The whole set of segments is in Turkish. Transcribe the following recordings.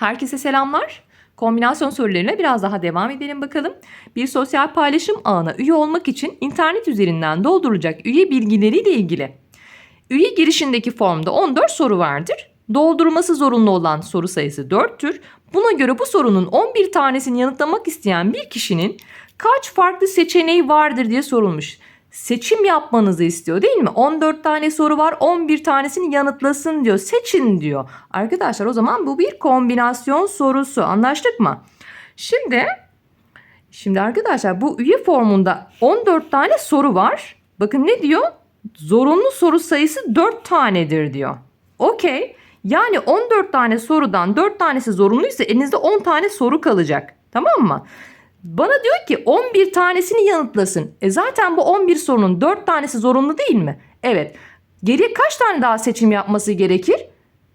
Herkese selamlar. Kombinasyon sorularına biraz daha devam edelim bakalım. Bir sosyal paylaşım ağına üye olmak için internet üzerinden dolduracak üye bilgileriyle ilgili. Üye girişindeki formda 14 soru vardır. Doldurması zorunlu olan soru sayısı 4'tür. Buna göre bu sorunun 11 tanesini yanıtlamak isteyen bir kişinin kaç farklı seçeneği vardır diye sorulmuş. Seçim yapmanızı istiyor değil mi? 14 tane soru var 11 tanesini yanıtlasın diyor. Seçin diyor. Arkadaşlar o zaman bu bir kombinasyon sorusu. Anlaştık mı? Şimdi Şimdi arkadaşlar bu üye formunda 14 tane soru var. Bakın ne diyor? Zorunlu soru sayısı 4 tanedir diyor. Okey. Yani 14 tane sorudan 4 tanesi zorunluysa elinizde 10 tane soru kalacak. Tamam mı? Bana diyor ki 11 tanesini yanıtlasın. E zaten bu 11 sorunun 4 tanesi zorunlu değil mi? Evet. Geriye kaç tane daha seçim yapması gerekir?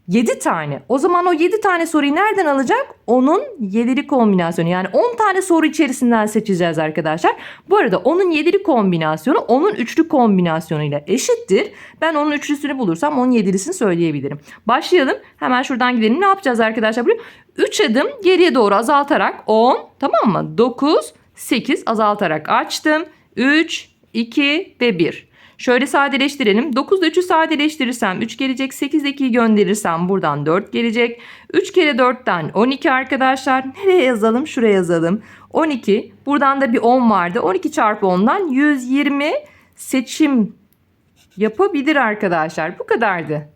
7 tane. O zaman o 7 tane soruyu nereden alacak? Onun 7'li kombinasyonu. Yani 10 tane soru içerisinden seçeceğiz arkadaşlar. Bu arada onun 7'li kombinasyonu onun üçlü kombinasyonuyla eşittir. Ben onun üçlüsünü bulursam onun 7'lisini söyleyebilirim. Başlayalım. Hemen şuradan gidelim. Ne yapacağız arkadaşlar? Buraya 3 adım geriye doğru azaltarak 10 tamam mı? 9, 8 azaltarak açtım. 3, 2 ve 1. Şöyle sadeleştirelim. 9 ile 3'ü sadeleştirirsem 3 gelecek. 8 ile 2'yi gönderirsem buradan 4 gelecek. 3 kere 4'ten 12 arkadaşlar. Nereye yazalım? Şuraya yazalım. 12. Buradan da bir 10 vardı. 12 çarpı 10'dan 120 seçim yapabilir arkadaşlar. Bu kadardı.